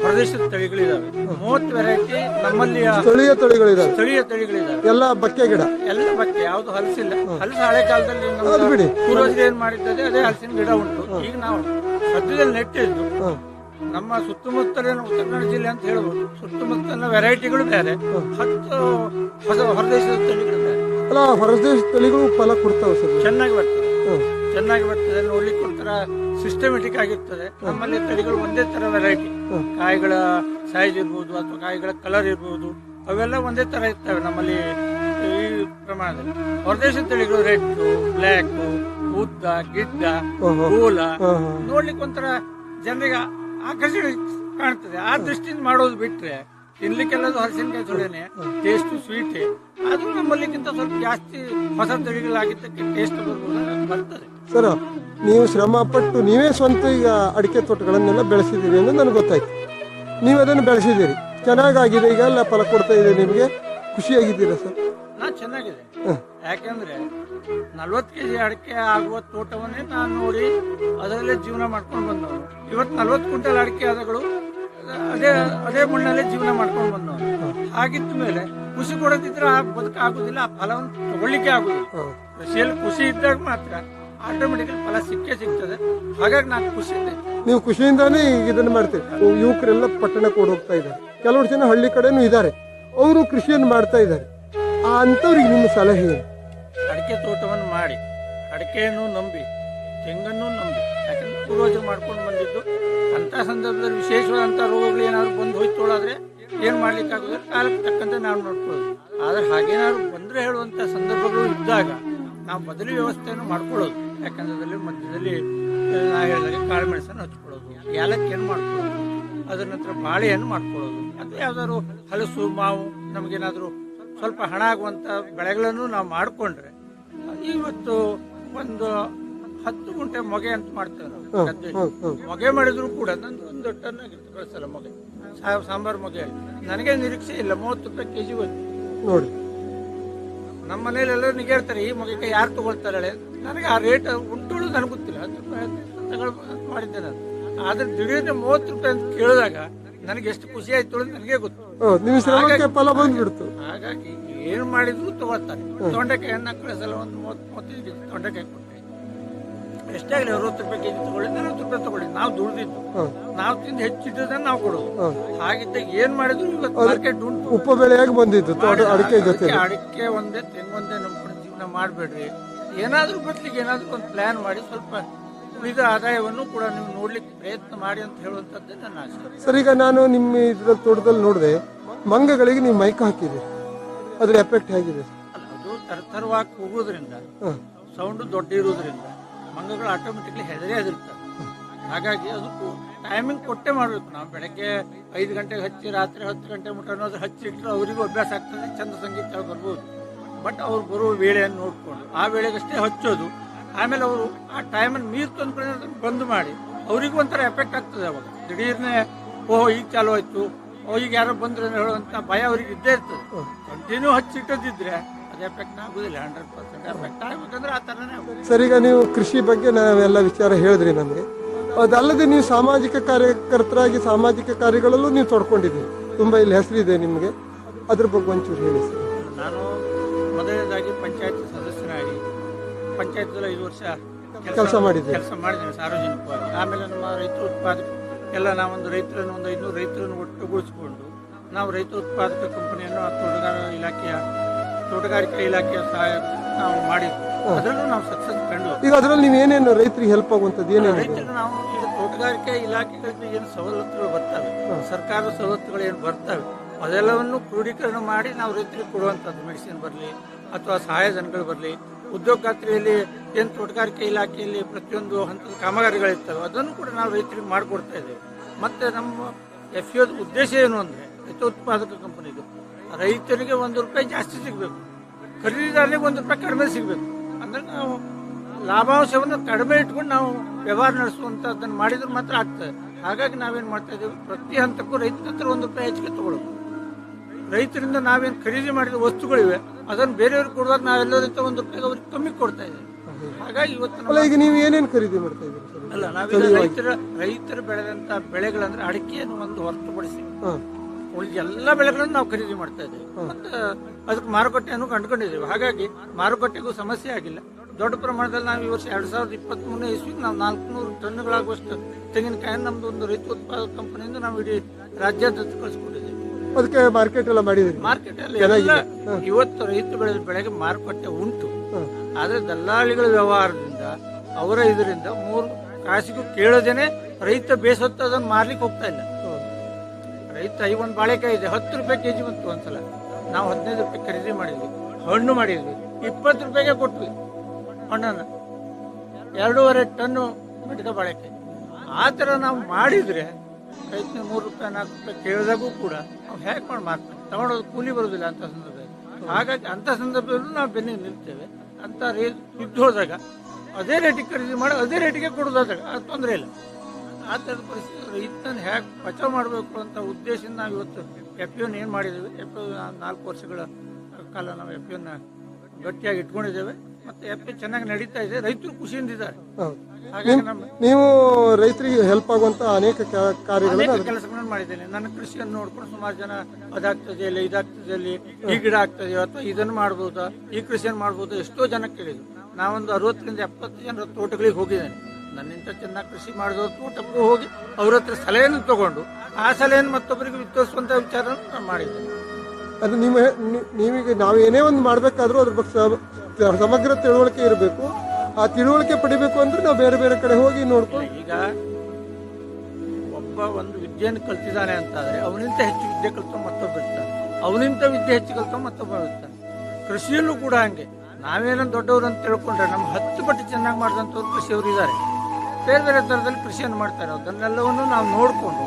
ಹೊರದೇಶದ ತಳಿಗಳಿದಾವೆ. ಮೂವತ್ತು ವೆರೈಟಿ ನಮ್ಮಲ್ಲಿ ಸ್ಥಳೀಯ ತಳಿಗಳಿದಾವೆ. ಸ್ಥಳೀಯ ತಳಿಗಳಿದಾವೆ. ಎಲ್ಲ ಬಕ್ಕೆ ಗಿಡ. ಎಲ್ಲ ಬಕ್ಕೆ ಯಾವ್ದು ಹಲಸಿಲ್ಲ. ಹಲಸು ಹಳೆ ಕಾಲದಲ್ಲಿ ನಮ್ಮ ಬಿಡಿ. ಪೂರ್ವಜರು ಏನ್ ಮಾಡಿದ್ದಾರೆ ಅದೇ ಹಲಸಿನ ಗಿಡ ಉಂಟು. ಈಗ ನಾವು ಸದ್ಯದಲ್ಲಿ ನೆಟ್ಟಿದ್ದು. ನಮ್ಮ ಸುತ್ತಮುತ್ತಲಿನ ಉತ್ತರ ಕನ್ನಡ ಜಿಲ್ಲೆ ಅಂತ ಹೇಳ್ಬೋದು. ಸುತ್ತಮುತ್ತಲಿನ ವೆರೈಟಿಗಳು ಬೇರೆ. ಹತ್ತು ಹೊಸ ಹೊರದೇಶದ ತಳಿಗಳು ಬೇರೆ. ಅಲ್ಲ ಹೊರದೇಶ ತಳಿಗಳು ಫಲ ಕೊಡ್ತಾವೆ ಸರ್ ಚೆನ್ನಾಗಿ ಬರ್ತದೆ. ಚೆನ್ನಾಗಿ ಬರ್ತದೆ ನೋಡ್ಲಿಕ್ಕೆ ಒಂಥರ ಸಿಸ್ಟಮೆಟಿಕ್ ಆಗಿರ್ತದೆ ನಮ್ಮಲ್ಲಿ ತಳಿಗಳು ಒಂದೇ ತರ ವೆರೈಟಿ. ಕಾಯಿಗಳ ಸೈಜ್ ಇರ್ಬೋದು ಅಥವಾ ಕಾಯಿಗಳ ಕಲರ್ ಇರ್ಬೋದು, ಅವೆಲ್ಲ ಒಂದೇ ತರ ಇರ್ತವೆ ನಮ್ಮಲ್ಲಿ ಈ ಪ್ರಮಾಣದಲ್ಲಿ ಹೊರದೇಶದ ತಳಿಗಳು ರೆಡ್ ಬ್ಲ್ಯಾಕ್ ಉದ್ದ, ಗಿಡ್ಡ. ಗೋಲ. ನೋಡ್ಲಿಕ್ಕೆ ಒಂಥರ ಜನರಿಗೆ ಆಕರ್ಷಣೆ ಕಾಣ್ತದೆ ಆ ದೃಷ್ಟಿಯಿಂದ ಮಾಡೋದು ಬಿಟ್ರೆ ತಿನ್ಲಿಕ್ಕೆಲ್ಲ ಹಲಸಿನಕಾಯಿ ಸೊಳೆನೆ ಟೇಸ್ಟ್ ಸ್ವೀಟ್ ಆದ್ರೂ ನಮ್ಮಲ್ಲಿಕ್ಕಿಂತ ಸ್ವಲ್ಪ ಜಾಸ್ತಿ ಹೊಸ ತಳಿಗಳಾಗಿದ್ದಕ್ಕೆ ಟೇಸ್ಟ್ ಬರ್ತದೆ. ಸರ್ ನೀವು ಶ್ರಮ ಪಟ್ಟು ನೀವೇ ಸ್ವಂತ ಈಗ ಅಡಿಕೆ ತೋಟಗಳನ್ನೆಲ್ಲ ಬೆಳೆಸಿದ್ದೀರಿ ಅಂತ ನನಗೆ ಗೊತ್ತಾಯ್ತು. ನೀವು ಅದನ್ನು ಬೆಳೆಸಿದ್ದೀರಿ. ಚೆನ್ನಾಗಾಗಿದೆ ಈಗ ಎಲ್ಲ ಫಲ ಕೊಡ್ತಾ ಇದೆ ನಿಮಗೆ. ಖುಷಿಯಾಗಿದ್ದೀರಾ ಸರ್? ನಾ ಚೆನ್ನಾಗಿದೆ. ಯಾಕೆಂದ್ರೆ ಯಾಕಂದ್ರೆ ನಲ್ವತ್ತು ಕೆಜಿ ಅಡಿಕೆ ಆಗುವ ತೋಟವನ್ನೇ ನಾನು ನೋಡಿ ಅದರಲ್ಲೇ ಜೀವನ ಮಾಡ್ಕೊಂಡು ಬಂದವನು. ಇವತ್ತು ನಲ್ವತ್ತು ಕ್ವಿಂಟಲ್ ಅಡಿಕೆ ಆದಗಳು ಅದೇ ಅದೇ ಮಣ್ಣಲ್ಲೇ ಜೀವನ ಮಾಡ್ಕೊಂಡು ಬಂದವನು. ಆಗಿದ್ದ ಮೇಲೆ ಖುಷಿ ಕೊಡದಿದ್ರೆ ಆ ಬದುಕು ಆಗುದಿಲ್ಲ ಆ ಫಲವನ್ನು ತಗೊಳ್ಳಿಕ್ಕೆ ಆಗುದಿಲ್ಲ. ಕೃಷಿಯಲ್ಲಿ ಖುಷಿ ಇದ್ದಾಗ ಮಾತ್ರ ಆಟೋಮೆಟಿಕಲ್ ಫಲ ಸಿಕ್ಕೇ ಸಿಗ್ತದೆ. ಹಾಗಾಗಿ ನಾನು ಖುಷಿ ಇದ್ದೆ ನೀವು ಖುಷಿಯಿಂದಾನೇ ಈಗ ಇದನ್ನು ಮಾಡ್ತೀರಿ. ಯುವಕರೆಲ್ಲ ಪಟ್ಟಣಕ್ಕೆ ಓಡ್ ಹೋಗ್ತಾ ಇದ್ದಾರೆ. ಕೆಲವರು ಜನ ಹಳ್ಳಿ ಕಡೆನೂ ಇದ್ದಾರೆ. ಅವರು ಕೃಷಿಯನ್ನು ಮಾಡ್ತಾ ಇದ್ದಾರೆ. ಆ ಅಂಥವ್ರಿಗೆ ನಿಮ್ಮ ಸಲಹೆ ಅಡಿಕೆ ತೋಟವನ್ನು ಮಾಡಿ ಅಡಿಕೆಯನ್ನು ನಂಬಿ ತೆಂಗನ್ನು ನಂಬಿ ಯಾಕಂದ್ರೆ ಪೂರ್ವಜರು ಮಾಡ್ಕೊಂಡು ಬಂದಿದ್ದು. ಅಂತ ಸಂದರ್ಭದಲ್ಲಿ ವಿಶೇಷವಾದಂಥ ರೋಗಗಳು ಏನಾದ್ರು ಬಂದು ಹೋಯ್ತೊಳಾದ್ರೆ ಏನ್ ಮಾಡ್ಲಿಕ್ಕೆ ಆಗೋದಿಲ್ಲ ಕಾಲಕ್ಕೆ ತಕ್ಕಂತೆ ನಾವು ನೋಡ್ಕೊಳ್ಳೋದು. ಆದ್ರೆ ಹಾಗೇನಾದ್ರು ಬಂದ್ರೆ ಹೇಳುವಂತ ಸಂದರ್ಭಗಳು ಇದ್ದಾಗ ನಾವು ಬದಲಿ ವ್ಯವಸ್ಥೆಯನ್ನು ಮಾಡ್ಕೊಳ್ಳೋದು. ಯಾಕಂದ್ರೆ ಅದರಲ್ಲಿ ಮಧ್ಯದಲ್ಲಿ ನಾ ಹೇಳಿದಾಗ ಕಾಳು ಮೆಣಸನ್ನು ಹಚ್ಕೊಳ್ಳೋದು. ಏಲಕ್ಕಿಯನ್ನು ಮಾಡ್ಕೊಳ್ಳೋದು? ಅದರ ನಂತರ ಬಾಳೆಹಣ್ಣು ಮಾಡ್ಕೊಳ್ಳೋದು. ಅದು ಯಾವ್ದಾದ್ರು ಹಲಸು, ಮಾವು, ನಮಗೇನಾದರೂ ಸ್ವಲ್ಪ ಹಣ ಆಗುವಂತ ಬೆಳೆಗಳನ್ನು ನಾವು ಮಾಡಿಕೊಂಡ್ರೆ, ಇವತ್ತು ಒಂದು ಹತ್ತು ಗುಂಟೆ ಮೊಗೆ ಅಂತ ಹ್ಮ್. ಮೊಗೆ ಮಾಡಿದ್ರು ಕೂಡ ನಂದು ಒಂದು ಟನ್ ಆಗಿರುತ್ತೆ ಕಳಿಸಲ್ಲ ಮೊಗೆ. ಸಾಂಬಾರ್ ಮೊಗೆ ನನಗೆ ನಿರೀಕ್ಷೆ ಇಲ್ಲ ಮೂವತ್ತು ರೂಪಾಯಿ ಕೆಜಿ ಬಂತು ನೋಡಿ. ನಮ್ಮ ಮನೇಲಿ ಎಲ್ಲರೂ ನಿಗೇಳ್ತಾರೆ ಈ ಮೊಗೆ ಯಾರು ತಗೊಳ್ತಾರೆ ಹೇಳಿ? ನನಗೆ ಆ ರೇಟ್ ಉಂಟು ನನಗೆ ಗೊತ್ತಿಲ್ಲ ಹತ್ತು ರೂಪಾಯಿ ತಗೊಳ್ ಮಾಡಿದ್ದೆ ನಾನು. ಆದ್ರೆ ದಿಢೀರ್ನೆ ಮೂವತ್ತು ರೂಪಾಯಿ ಅಂತ ಕೇಳಿದಾಗ ನನಗೆ ಎಷ್ಟು ಖುಷಿ ಆಯ್ತು ಅಂತ ನನಗೆ ಗೊತ್ತು. ಹಾಗಾಗಿ ಏನು ಮಾಡಿದ್ರು ತಗೊಳ್ತಾರೆ. ತೊಂಡೆಕಾಯಿ ಅನ್ನ ಕಳಿಸಲ್ಲ ಒಂದು ಮೂವತ್ತು ಮೂವತ್ತೈದು ತೊಂಡೆಕಾಯಿ ಕೊಟ್ಟೆ. ಎಷ್ಟೇ ಆಗಲಿ ಅರವತ್ತು ರೂಪಾಯಿ ಕೆಜಿ ತಗೊಳ್ಳಿ ನಲವತ್ತು ರೂಪಾಯಿ ತಗೊಳ್ಳಿ. ನಾವು ದುಡ್ದಿದ್ದು. ನಾವು ತಿಂದು ಹೆಚ್ಚಿದ್ದನ್ನ ನಾವು ಕೊಡೋದು. ಹಾಗಿದ್ದಾಗ ಏನ್ ಮಾಡಿದ್ರು ಇವತ್ತು ಮಾರ್ಕೆಟ್ ಉಂಟು ಉಪ ಬೆಳೆಯಾಗಿ ಬಂದಿತ್ತು. ಅಡಿಕೆ ಜೊತೆ ಅಡಿಕೆ ಒಂದೇ ತೆಂಗೊಂದೇ ನಂಬ್ಕೊಂಡು ಜೀವನ ಮಾಡಬೇಡ್ರಿ. ಏನಾದ್ರೂ ಬದ್ಲಿಗೆ ಏನಾದ್ರೂ ಒಂದು ಪ್ಲಾನ್ ಮಾಡಿ ಸ್ವಲ್ಪ ಉಳಿದ ಆದಾಯವನ್ನು ಕೂಡ ನೀವು ನೋಡ್ಲಿಕ್ಕೆ ಪ್ರಯತ್ನ ಮಾಡಿ ಅಂತ ಹೇಳುವಂತದ್ದೇ ನನ್ನ ಆಸೆ. ಸರ್ ಈಗ ನಾನು ನಿಮ್ಮ ಇದ್ರ ತೋಟದಲ್ಲಿ ನೋಡಿದೆ ಮಂಗಗಳಿಗೆ ನೀವು ಮೈಕ್ ಹಾಕಿದೆ ಅದ್ರ ಎಫೆಕ್ಟ್ ಹೇಗಿದೆ? ಅದು ತರತರವಾಗಿ ಹೋಗೋದ್ರಿಂದ ಸೌಂಡ್ ದೊಡ್ಡ ಇರೋದ್ರಿಂದ ಮಂಗಗಳು ಆಟೋಮೆಟಿಕ್ಲಿ ಹೆದರೇ ಹೆದರ್ತವೆ. ಹಾಗಾಗಿ ಅದಕ್ಕೂ ಟೈಮಿಂಗ್ ಕೊಟ್ಟೆ ಮಾಡಬೇಕು. ನಾವು ಬೆಳಗ್ಗೆ ಐದು ಗಂಟೆಗೆ ಹಚ್ಚಿ ರಾತ್ರಿ ಹತ್ತು ಗಂಟೆ ಮುಟ್ಟ ಅನ್ನೋದು ಹಚ್ಚಿಟ್ರೆ ಅವರಿಗೂ ಅಭ್ಯಾಸ ಆಗ್ತದೆ ಚಂದ ಸಂಗೀತ ಬರ್ಬೋದು. ಬಟ್ ಅವ್ರು ಬರುವ ವೇಳೆಯನ್ನು ನೋಡಿಕೊಂಡು ಆ ವೇಳೆಗಷ್ಟೇ ಹಚ್ಚೋದು ಆಮೇಲೆ ಅವರು ಆ ಟೈಮನ್ನು ಮೀರ್ತು ಅಂದ್ಕೊಂಡು ಬಂದ್ ಮಾಡಿ ಅವರಿಗೂ ಒಂಥರ ಎಫೆಕ್ಟ್ ಆಗ್ತದೆ ಅವಾಗ. ದಿಢೀರ್ನೆ ಓಹೋ ಈಗ ಚಾಲು ಆಯಿತು ಓ ಈಗ ಯಾರೋ ಬಂದ್ರೆ ಹೇಳುವಂಥ ಭಯ ಅವ್ರಿಗೆ ಇದ್ದೇ ಇರ್ತದೆ. ಕಂಟಿನ್ಯೂ ಹಚ್ಚಿಟ್ಟದಿದ್ರೆ ಎಫೆಕ್ಟ್ ಆಗುದಿಲ್ಲ ಹಂಡ್ರೆಡ್ ಪರ್ಸೆಂಟ್ ಎಫೆಕ್ಟ್ ಆಗ್ಬೇಕಂದ್ರೆ ಆ ಥರನೇ ಆಗುತ್ತೆ ಸರ್ ಈಗ ನೀವು ಕೃಷಿ ಬಗ್ಗೆ ನಾವೆಲ್ಲ ವಿಚಾರ ಹೇಳಿದ್ರಿ ನಮಗೆ. ಅದಲ್ಲದೆ ನೀವು ಸಾಮಾಜಿಕ ಕಾರ್ಯಕರ್ತರಾಗಿ ಸಾಮಾಜಿಕ ಕಾರ್ಯಗಳಲ್ಲೂ ನೀವು ತೊಡ್ಕೊಂಡಿದ್ದೀರಿ. ತುಂಬ ಇಲ್ಲಿ ಹೆಸರಿದೆ ನಿಮಗೆ. ಅದ್ರ ಬಗ್ಗೆ ಒಂಚೂರು ಹೇಳಿ ಸರ್. ನಾನು ಮೊದಲನೇದಾಗಿ ಪಂಚಾಯತ್ ಸದಸ್ಯನಾಗಿ ಪಂಚಾಯತ್ ಐದು ವರ್ಷ ಕೆಲಸ ಮಾಡಿದ್ದೆ ಕೆಲಸ ಮಾಡಿದ್ದೇನೆ ಸಾರ್ವಜನಿಕವಾಗಿ. ಆಮೇಲೆ ನಮ್ಮ ರೈತ ಉತ್ಪಾದಕ ಎಲ್ಲ ನಾವೊಂದು ರೈತರನ್ನು ಒಂದು ಐನೂರು ರೈತರನ್ನು ಒಟ್ಟುಗೂಡಿಸಿಕೊಂಡು ನಾವು ರೈತ ಉತ್ಪಾದಕ ಕಂಪನಿಯನ್ನು ಆ ತೋಟಗಾರ ಇಲಾಖೆಯ ತೋಟಗಾರಿಕಾ ಇಲಾಖೆಯ ಸಹಾಯ ನಾವು ಮಾಡಿದ್ವಿ ಅದರಲ್ಲೂ ನಾವು ಸಕ್ಸಸ್ ಕಂಡು ಈಗ ಅದರಲ್ಲಿ ನೀವು ಏನೇನು ರೈತರಿಗೆ ಹೆಲ್ಪ್ ಆಗುವಂಥದ್ದು ಏನೇನು? ನಾವು ಈಗ ತೋಟಗಾರಿಕೆ ಇಲಾಖೆಗಳಿಂದ ಏನು ಸವಲತ್ತುಗಳು ಬರ್ತವೆ ಸರ್ಕಾರದ ಸವಲತ್ತುಗಳು ಏನು ಬರ್ತವೆ ಅದೆಲ್ಲವನ್ನು ಕ್ರೋಢೀಕರಣ ಮಾಡಿ ನಾವು ರೈತರಿಗೆ ಕೊಡುವಂಥದ್ದು ಮೆಡಿಸಿನ್ ಬರಲಿ ಅಥವಾ ಸಹಾಯಧನಗಳು ಬರಲಿ ಉದ್ಯೋಗ ಖಾತ್ರಿಯಲ್ಲಿ ಏನು ತೋಟಗಾರಿಕೆ ಇಲಾಖೆಯಲ್ಲಿ ಪ್ರತಿಯೊಂದು ಹಂತದ ಕಾಮಗಾರಿಗಳಿರ್ತವೆ ಅದನ್ನು ಕೂಡ ನಾವು ರೈತರಿಗೆ ಮಾಡಿಕೊಡ್ತಾ ಇದ್ದೇವೆ. ಮತ್ತು ನಮ್ಮ ಎಫ್ ಉದ್ದೇಶ ಏನು ಅಂದರೆ ರೈತ ಉತ್ಪಾದಕ ಕಂಪನಿದು ರೈತರಿಗೆ ಒಂದು ರೂಪಾಯಿ ಜಾಸ್ತಿ ಸಿಗಬೇಕು. ಖರೀದಿದಾರರಿಗೆ ಒಂದು ರೂಪಾಯಿ ಕಡಿಮೆ ಸಿಗಬೇಕು. ಅಂದ್ರೆ ನಾವು ಲಾಭಾಂಶವನ್ನು ಕಡಿಮೆ ಇಟ್ಕೊಂಡು ನಾವು ವ್ಯವಹಾರ ನಡೆಸುವಂಥದ್ದನ್ನು ಮಾಡಿದ್ರೆ ಮಾತ್ರ ಆಗ್ತದೆ. ಹಾಗಾಗಿ ನಾವೇನು ಮಾಡ್ತಾ ಇದ್ದೀವಿ ಪ್ರತಿ ಹಂತಕ್ಕೂ ರೈತರ ಹತ್ರ ಒಂದು ರೂಪಾಯಿ ಹೆಚ್ಚಿಗೆ ತಗೊಳ್ಬೇಕು. ರೈತರಿಂದ ನಾವೇನು ಖರೀದಿ ಮಾಡಿದ ವಸ್ತುಗಳಿವೆ ಅದನ್ನು ಬೇರೆಯವ್ರಿಗೆ ಕೊಡುವಾಗ ನಾವೆಲ್ಲರಿಂದ ಒಂದು ರೂಪಾಯಿ ಅವ್ರಿಗೆ ಕಮ್ಮಿ ಕೊಡ್ತಾ ಇದ್ದೇವೆ. ಹಾಗಾಗಿ ಇವತ್ತು ಈಗ ನೀವು ಏನೇನು ಖರೀದಿ ಮಾಡ್ತಾ ಅಲ್ಲ ನಾವೀಗ ರೈತರ ರೈತರು ಬೆಳೆದಂತ ಬೆಳೆಗಳಂದ್ರೆ ಅಡಿಕೆಯನ್ನು ಒಂದು ಹೊರತುಪಡಿಸಿ ಉಳಿದ ಎಲ್ಲ ಬೆಳೆಗಳನ್ನು ನಾವು ಖರೀದಿ ಮಾಡ್ತಾ ಇದ್ದೇವೆ. ಮತ್ತೆ ಅದಕ್ಕೆ ಮಾರುಕಟ್ಟೆಯನ್ನು ಕಂಡುಕೊಂಡಿದ್ದೇವೆ. ಹಾಗಾಗಿ ಮಾರುಕಟ್ಟೆಗೂ ಸಮಸ್ಯೆ ಆಗಿಲ್ಲ. ದೊಡ್ಡ ಪ್ರಮಾಣದಲ್ಲಿ ನಾವು ಈ ವರ್ಷ ಎರಡ್ ಸಾವಿರದ ಇಪ್ಪತ್ತ್ ಮೂರನೇ ಇಸ್ವಿಗೆ ನಾವು ನಾಲ್ಕುನೂರು ಟನ್ಗಳಾಗುವಷ್ಟು ತೆಂಗಿನಕಾಯಿಯನ್ನು ನಮ್ದು ಒಂದು ರೈತ ಉತ್ಪಾದಕ ಕಂಪನಿಯಿಂದ ನಾವು ಇಡೀ ರಾಜ್ಯಾದ್ಯಂತ ಕಳಿಸ್ಕೊಂಡಿದ್ದೇವೆ. ಅದಕ್ಕೆ ಮಾರ್ಕೆಟ್ ಎಲ್ಲ ಮಾಡಿದಿರಿ ಮಾರ್ಕೆಟ್ ಅಲ್ಲಿ ಇವತ್ತು ರೈತರು ಬೆಳೆದ ಬೆಳೆಗೆ ಮಾರುಕಟ್ಟೆ ಉಂಟು. ಆದರೆ ಆದ್ರೆ ದಲ್ಲಾಳಿಗಳ ವ್ಯವಹಾರದಿಂದ ಅವರ ಇದರಿಂದ ಮೂರು ಕಾಸಿಗೂ ಕೇಳೋದೇನೆ ರೈತ ಬೇಸತ್ತು ಅದನ್ನು ಮಾರ್ಲಿಕ್ಕೆ ಹೋಗ್ತಾ ಇಲ್ಲ. ರೈತ ಈ ಒಂದು ಬಾಳೆಕಾಯಿ ಇದೆ, ಹತ್ತು ರೂಪಾಯಿ ಕೆಜಿ ಬಂತು ಒಂದ್ಸಲ. ನಾವು ಹದಿನೈದು ರೂಪಾಯಿ ಖರೀದಿ ಮಾಡಿದ್ವಿ, ಹಣ್ಣು ಮಾಡಿದ್ವಿ, ಇಪ್ಪತ್ತು ರೂಪಾಯಿಗೆ ಕೊಟ್ವಿ ಹಣ್ಣನ್ನು. ಎರಡೂವರೆ ಟನ್ನು ಮಿಡಿದ ಬಾಳೆಕಾಯಿ. ಆ ಥರ ನಾವು ಮಾಡಿದರೆ ರೈತನ ಮೂರು ರೂಪಾಯಿ, ನಾಲ್ಕು ರೂಪಾಯಿ ಕೇಳಿದಾಗೂ ಕೂಡ ನಾವು ಹೇಗೆ ಮಾಡಿ ಮಾರ್ತೀವಿ. ತಗೊಂಡೋದು ಕೂಲಿ ಬರೋದಿಲ್ಲ ಅಂತ ಸಂದರ್ಭದಲ್ಲಿ. ಹಾಗಾಗಿ ಅಂಥ ಸಂದರ್ಭದಲ್ಲೂ ನಾವು ಬೆನ್ನಿಗೆ ನಿಲ್ತೇವೆ. ಅಂತ ರೇಟ್ ಬಿದ್ದು ಹೋದಾಗ ಅದೇ ರೇಟಿಗೆ ಖರೀದಿ ಮಾಡಿ, ಅದೇ ರೇಟಿಗೆ ಕೊಡೋದಾದಾಗ, ಅದು ತೊಂದರೆ ಇಲ್ಲ. ಆ ಥರದ ಪರಿಸ್ಥಿತಿ ರೈತನ ಹೇಗೆ ಬಚಾವ್ ಮಾಡಬೇಕು ಅಂತ ಉದ್ದೇಶದಿಂದ ನಾವು ಇವತ್ತು ಎಫ್ ಪಿ ಏನು ಮಾಡಿದ್ದೇವೆ ಎಫ್ ಪಿ ನಾಲ್ಕು ವರ್ಷಗಳ ಕಾಲ ನಾವು ಎಫ್ ಯುನ ಗಟ್ಟಿಯಾಗಿ ಇಟ್ಕೊಂಡಿದ್ದೇವೆ. ಮತ್ತೆ ಎಫ್ ಯು ಚೆನ್ನಾಗಿ ನಡೀತಾ ಇದೆ. ರೈತರು ಖುಷಿಯಿಂದ ಇದ್ದಾರೆ ಹಾಗಾಗಿ ನಮ್ಮ ನೀವು ರೈತರಿಗೆ ಹೆಲ್ಪ್ ಆಗುವಂತ ಅನೇಕ ಕಾರ್ಯಗಳನ್ನು ಕೆಲಸಗಳನ್ನು ಮಾಡಿದ್ದೇನೆ. ನನ್ನ ಕೃಷಿಯನ್ನು ನೋಡ್ಕೊಂಡು ಸುಮಾರು ಜನ ಅದಾಗ್ತದೆ ಇಲ್ಲ ಇದಾಗ್ತದೆ ಅಲ್ಲಿ ಈ ಗಿಡ ಆಗ್ತದೆ ಅಥವಾ ಇದನ್ನು ಮಾಡ್ಬೋದಾ ಈ ಕೃಷಿಯನ್ನು ಮಾಡ್ಬೋದಾ ಎಷ್ಟೋ ಜನ ಕೇಳಿದ್ರು. ನಾವೊಂದು ಅರವತ್ತರಿಂದ ಎಪ್ಪತ್ತು ಜನರ ತೋಟಗಳಿಗೆ ಹೋಗಿದ್ದೇನೆ. ನನ್ನಿಂದ ಚೆನ್ನಾಗಿ ಕೃಷಿ ಮಾಡಿದವರು ತಮಗೂ ಹೋಗಿ ಅವ್ರ ಹತ್ರ ಸಲಹೆಯನ್ನು ತಗೊಂಡು ಆ ಸಲಹೆಯನ್ನು ಮತ್ತೊಬ್ಬರಿಗೆ ವಿತ್ತರಿಸುವಂತ ವಿಚಾರ ನಾನು ಮಾಡಿದ್ದೇನೆ. ಅದು ನಿಮ್ಮ ನಿ- ನೀವೀಗ ನಾವು ಏನೇ ಒಂದು ಮಾಡಬೇಕಾದ್ರೂ ಅದ್ರ ಬಗ್ಗೆ ಸಮಗ್ರ ತಿಳುವಳಿಕೆ ಇರಬೇಕು. ಆ ತಿಳುವಳಿಕೆ ಪಡಿಬೇಕು ಅಂದ್ರೆ ನಾವು ಬೇರೆ ಬೇರೆ ಕಡೆ ಹೋಗಿ ನೋಡ್ಕೊಂಡು ಈಗ ಒಬ್ಬ ಒಂದು ವಿದ್ಯೆಯನ್ನು ಕಲ್ತಿದ್ದಾನೆ ಅಂತಾದ್ರೆ ಅವನಿಂತ ಹೆಚ್ಚು ವಿದ್ಯೆ ಕಲಿತ ಮತ್ತೊಬ್ಬ ಇರ್ತಾನೆ. ಅವನಿಂತ ವಿದ್ಯೆ ಹೆಚ್ಚು ಕಲಿತ ಮತ್ತೊಬ್ಬ ಇರ್ತಾನೆ. ಕೃಷಿಯಲ್ಲೂ ಕೂಡ ಹಂಗೆ. ನಾವೇನೋ ದೊಡ್ಡವರು ಅಂತ ತಿಳ್ಕೊಂಡ್ರೆ ನಮ್ಮ ಹತ್ತು ಪಟ್ಟು ಚೆನ್ನಾಗಿ ಮಾಡಿದಂಥವ್ರು ಕೃಷಿಯವರು ಇದ್ದಾರೆ. ಬೇರೆ ಬೇರೆ ಥರದಲ್ಲಿ ಕೃಷಿಯನ್ನು ಮಾಡ್ತಾರೆ. ಅದನ್ನೆಲ್ಲವನ್ನು ನಾವು ನೋಡಿಕೊಂಡು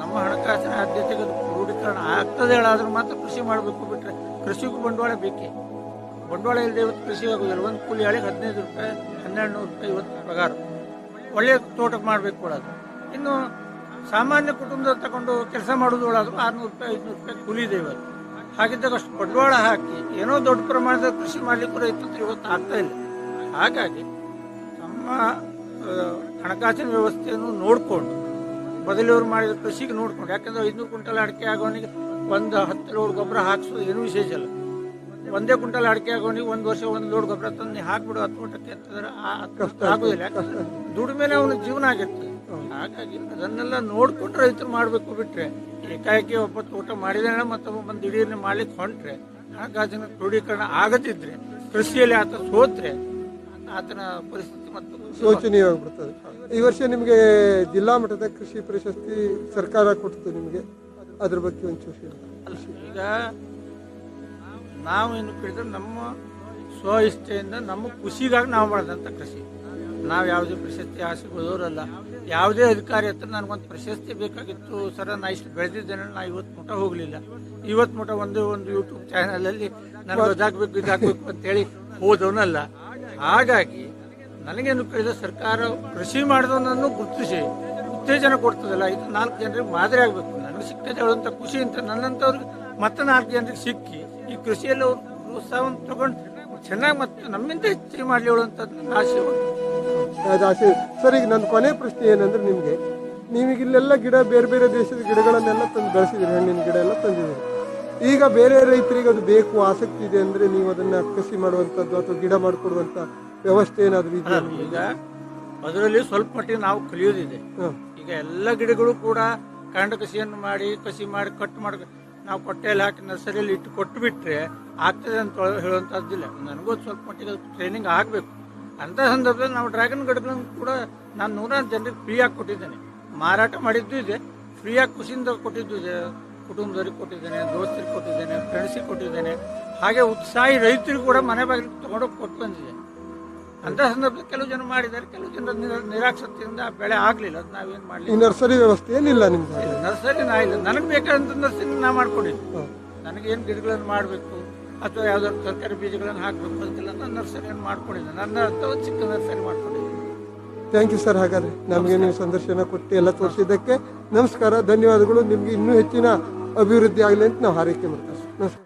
ನಮ್ಮ ಹಣಕಾಸಿನ ಆದ್ಯತೆಗೆ ಕ್ರೋಢೀಕರಣ ಆಗ್ತದೆ ಹೇಳಾದ್ರೂ ಮಾತ್ರ ಕೃಷಿ ಮಾಡಬೇಕು ಬಿಟ್ಟರೆ ಕೃಷಿಗೂ ಬಂಡವಾಳ ಬೇಕೇ? ಬಂಡವಾಳ ಇಲ್ಲದೆ ಇವತ್ತು ಕೃಷಿ ಆಗೋದಿಲ್ಲ. ಒಂದು ಕೂಲಿ ಆಳಿಗೆ ಹದಿನೈದು ರೂಪಾಯಿ, ಹನ್ನೆರಡು ನೂರು ರೂಪಾಯಿ ಇವತ್ತು ಪಗಾರ. ಒಳ್ಳೆಯ ತೋಟಕ್ಕೆ ಮಾಡಬೇಕು ಕೊಡೋದು ಇನ್ನು ಸಾಮಾನ್ಯ ಕುಟುಂಬದ ತಗೊಂಡು ಕೆಲಸ ಮಾಡೋದು ಒಳಾದ್ರು ಆರುನೂರು ರೂಪಾಯಿ, ಐದುನೂರು ರೂಪಾಯಿ ಕೂಲಿ ಇದೆ ಇವತ್ತು. ಹಾಗಿದ್ದಾಗ ಅಷ್ಟು ಬಂಡವಾಳ ಹಾಕಿ ಏನೋ ದೊಡ್ಡ ಪ್ರಮಾಣದ ಕೃಷಿ ಮಾಡಲಿಕ್ಕೂ ರೈತರು ಇವತ್ತು ಆಗ್ತಾ ಇಲ್ಲ. ಹಾಗಾಗಿ ನಮ್ಮ ಹಣಕಾಸಿನ ವ್ಯವಸ್ಥೆಯನ್ನು ನೋಡಿಕೊಂಡು ಬದಲಿಯವರು ಮಾಡಿದ ಕೃಷಿಗೆ ನೋಡ್ಕೊಂಡು ಯಾಕಂದ್ರೆ ಐದುನೂರು ಕ್ವಿಂಟಲ್ ಅಡಿಕೆ ಆಗೋನಿಗೆ ಒಂದು ಹತ್ತು ಲೋಡ್ ಗೊಬ್ಬರ ಹಾಕ್ಸೋದು ಏನು ವಿಶೇಷ ಅಲ್ಲ ಒಂದೇ ಕ್ವಿಂಟಲ್ ಅಡಿಕೆ ಆಗೋನಿಗೆ ಒಂದು ವರ್ಷ ಒಂದು ಲೋಡ್ ಗೊಬ್ಬರ ತಂದು ಹಾಕ್ಬಿಡು ಹತ್ತು ಊಟಕ್ಕೆ ಅಂತಂದ್ರೆ ಆ- ಅದು ಆಗೋದಿಲ್ಲ. ಯಾಕಂದ್ರೆ ದುಡ್ಮೇಲೆ ಅವನ ಜೀವನ ಆಗಿರ್ತದೆ ಹಾಗಾಗಿ ಅದನ್ನೆಲ್ಲ ನೋಡ್ಕೊಂಡು ರೈತರು ಮಾಡಬೇಕು ಬಿಟ್ರೆ ಏಕಾಏಕಿ ಒಬ್ಬ ತೋಟ ಮಾಡಿದ ಮತ್ತೆ ಬಂದು ದಿಢೀರ್ನೆ ಮಾಡ್ಲಿಕ್ಕೆ ಹೊಂಟ್ರೆ ಹಣಕಾಸಿನ ಕ್ರೋಢೀಕರಣ ಆಗದಿದ್ರೆ ಕೃಷಿಯಲ್ಲಿ ಆತ ಸೋತ್ರೆ ಆತನ ಪರಿಸ್ಥಿತಿ ಶೋಚನೀಯವಾಗಿಬಿಡ್ತದೆ ಈ ವರ್ಷ ನಿಮಗೆ ಜಿಲ್ಲಾ ಮಟ್ಟದ ಕೃಷಿ ಪ್ರಶಸ್ತಿ ಸರ್ಕಾರ ಕೊಡ್ತು ನಿಮಗೆ. ಅದ್ರ ಬಗ್ಗೆ ಒಂಚೂರು ಈಗ ನಾವು ಏನು ಕೇಳಿದ್ರೆ ನಮ್ಮ ಸ್ವ ಇಷ್ಟೆಯಿಂದ ನಮ್ಮ ಖುಷಿಗಾಗಿ ನಾವು ಮಾಡಿದಂಥ ಕೃಷಿ. ನಾವು ಯಾವುದೇ ಪ್ರಶಸ್ತಿ ಆಸೆ ಹೋದವರಲ್ಲ ಯಾವುದೇ ಅಧಿಕಾರಿ ಹತ್ರ ನನಗೊಂದು ಪ್ರಶಸ್ತಿ ಬೇಕಾಗಿತ್ತು, ಸರ, ನಾ ಇಷ್ಟು ಬೆಳೆದಿದ್ದೇನೆ, ನಾ ಇವತ್ತು ಮುಟ ಹೋಗಲಿಲ್ಲ. ಇವತ್ತು ಮುಟ ಒಂದು ಒಂದು ಯೂಟ್ಯೂಬ್ ಚಾನಲಲ್ಲಿ ನನಗೆ ಅದಾಗಬೇಕು ಇದಾಗಬೇಕು ಅಂತೇಳಿ ಹೋದವನಲ್ಲ. ಹಾಗಾಗಿ ನನಗೇನು ಕೇಳಿದ್ರೆ ಸರ್ಕಾರ ಕೃಷಿ ಮಾಡಿದವನನ್ನು ಗುರುತಿಸಿ ಉತ್ತೇಜನ ಕೊಡ್ತದಲ್ಲ, ಇದು ನಾಲ್ಕು ಜನರಿಗೆ ಮಾದರಿ ಆಗಬೇಕು. ನನಗೆ ಸಿಕ್ಕದೆ ಹೇಳುವಂಥ ಖುಷಿ ಅಂತ ನನ್ನಂಥವ್ರಿಗೆ ಮತ್ತೆ ನಾಲ್ಕು ಜನರಿಗೆ ಸಿಕ್ಕಿ ಈ ಕೃಷಿಯಲ್ಲಿ ಪ್ರೋತ್ಸಾಹವನ್ನು ತಗೊಂಡು ಚೆನ್ನಾಗಿ ಮತ್ತೆ ನಮ್ಮಿಂದ ಹೆಚ್ಚಿಗೆ ಮಾಡಲಿ ಹೇಳುವಂಥದ್ದು ನನ್ನ ಆಶೆ. ಅದು ಆಸೆ ಸರ್ ಈಗ ನನ್ನ ಕೊನೆ ಪ್ರಶ್ನೆ ಏನಂದ್ರೆ ನಿಮಗೆ, ನೀವೀಗ ಇಲ್ಲೆಲ್ಲ ಗಿಡ, ಬೇರೆ ಬೇರೆ ದೇಶದ ಗಿಡಗಳನ್ನೆಲ್ಲ ತಂದು ಬೆಳೆಸಿದ್ರಿ ಹಣ್ಣಿನ ಗಿಡ ಎಲ್ಲ ತಂದಿದ್ದೀರಿ. ಈಗ ಬೇರೆ ರೈತರಿಗೆ ಅದು ಬೇಕು, ಆಸಕ್ತಿ ಇದೆ ಅಂದ್ರೆ ನೀವು ಅದನ್ನ ಕೃಷಿ ಮಾಡುವಂಥದ್ದು ಅಥವಾ ಗಿಡ ಮಾಡಿಕೊಡುವಂಥ ವ್ಯವಸ್ಥೆ ಏನಾದರೂ ಇದೆಯಾ? ಈಗ ಅದರಲ್ಲಿ ಸ್ವಲ್ಪ ಮಟ್ಟಿಗೆ ನಾವು ಕಲಿಯೋದಿದೆ. ಹಾಂ. ಈಗ ಎಲ್ಲ ಗಿಡಗಳು ಕೂಡ ಕಾಂಡ ಕಸಿಯನ್ನು ಮಾಡಿ ಕಸಿ ಮಾಡಿ ಕಟ್ ಮಾಡಿ ನಾವು ಕೊಟ್ಟೆಯಲ್ಲಿ ಹಾಕಿ ನರ್ಸರಿಯಲ್ಲಿ ಇಟ್ಟು ಕೊಟ್ಟು ಬಿಟ್ರೆ ಆಗ್ತದೆ ಅಂತ ಹೇಳುವಂಥದ್ದಿಲ್ಲ ನನಗೂ ಸ್ವಲ್ಪ ಮಟ್ಟಿಗೆ ಟ್ರೈನಿಂಗ್ ಆಗಬೇಕು. ಅಂತ ಸಂದರ್ಭದಲ್ಲಿ ನಾವು ಡ್ರ್ಯಾಗನ್ ಗಿಡಗಳನ್ನು ಕೂಡ ನಾನು ನೂರಾರು ಜನರಿಗೆ ಫ್ರೀಯಾಗಿ ಕೊಟ್ಟಿದ್ದೇನೆ. ಮಾರಾಟ ಮಾಡಿದ್ದು ಇದೆ. ಫ್ರೀಯಾಗಿ ಖುಷಿಯಿಂದ ಕೊಟ್ಟಿದ್ದು ಇದೆ. ಕುಟುಂಬದವ್ರಿಗೆ ಕೊಟ್ಟಿದ್ದೇನೆ ದೋಸ್ತರಿಗೆ ಕೊಟ್ಟಿದ್ದೇನೆ ಫ್ರೆಂಡ್ಸಿಗೆ ಕೊಟ್ಟಿದ್ದೇನೆ. ಹಾಗೆ ಉತ್ಸಾಹಿ ರೈತರಿಗೂ ಕೂಡ ಮನೆ ಬಾಗಿಲಿಗೆ ತಗೊಂಡೋಗಿ ಕೊಟ್ಟು ಬಂದಿದೆ. ಅಂತ ಸಂದರ್ಭದಲ್ಲಿ ಕೆಲವು ಜನ ಮಾಡಿದ್ದಾರೆ. ಕೆಲವು ಜನ ನಿರಾಕ್ಷತೆಯಿಂದ ನಿರಾಸಕ್ತಿಯಿಂದ ಆ ಬೆಳೆ ಆಗ್ಲಿಲ್ಲ. ಅದು ನಾವೇನ್ ಈ ಮಾಡ್ಲಿಲ್ಲ ನರ್ಸರಿ ವ್ಯವಸ್ಥೆ ಏನಿಲ್ಲ ನಿಮ್ಗೆ ನರ್ಸರಿ ನಾ ಇಲ್ಲ. ನನಗೆ ಬೇಕಾದಂತ ನರ್ಸರಿ ನಾ ಮಾಡ್ಕೊಂಡಿದ್ದೆ. ನನಗೇನು ನನಗೆ ಏನು ಗಿಡಗಳನ್ನು ಮಾಡಬೇಕು ಅಥವಾ ಯಾವ್ದಾದ್ರು ತರಕಾರಿ ಬೀಜಗಳನ್ನು ಹಾಕಬೇಕು ಅಂತಿಲ್ಲ ನಾನು ನರ್ಸರಿಯನ್ನು ಮಾಡ್ಕೊಂಡಿದ್ದೆ ನನ್ನ ಅಥವಾ ಚಿಕ್ಕ ನರ್ಸರಿ ಮಾಡ್ಕೊಂಡಿದ್ದೆ ಥ್ಯಾಂಕ್ ಯು ಸರ್ ಹಾಗಾದ್ರೆ ನಮಗೆ ನೀವು ಸಂದರ್ಶನ ಕೊಟ್ಟು ಎಲ್ಲ ತೋರಿಸಿದ್ದಕ್ಕೆ ನಮಸ್ಕಾರ. ಧನ್ಯವಾದಗಳು. ನಿಮಗೆ ಇನ್ನೂ ಹೆಚ್ಚಿನ ಅಭಿವೃದ್ಧಿ ಆಗಲಿ ಅಂತ ನಾವು ಹಾರೈಕೆ ಮಾಡ್ತೀವಿ. ನಮಸ್ಕಾರ.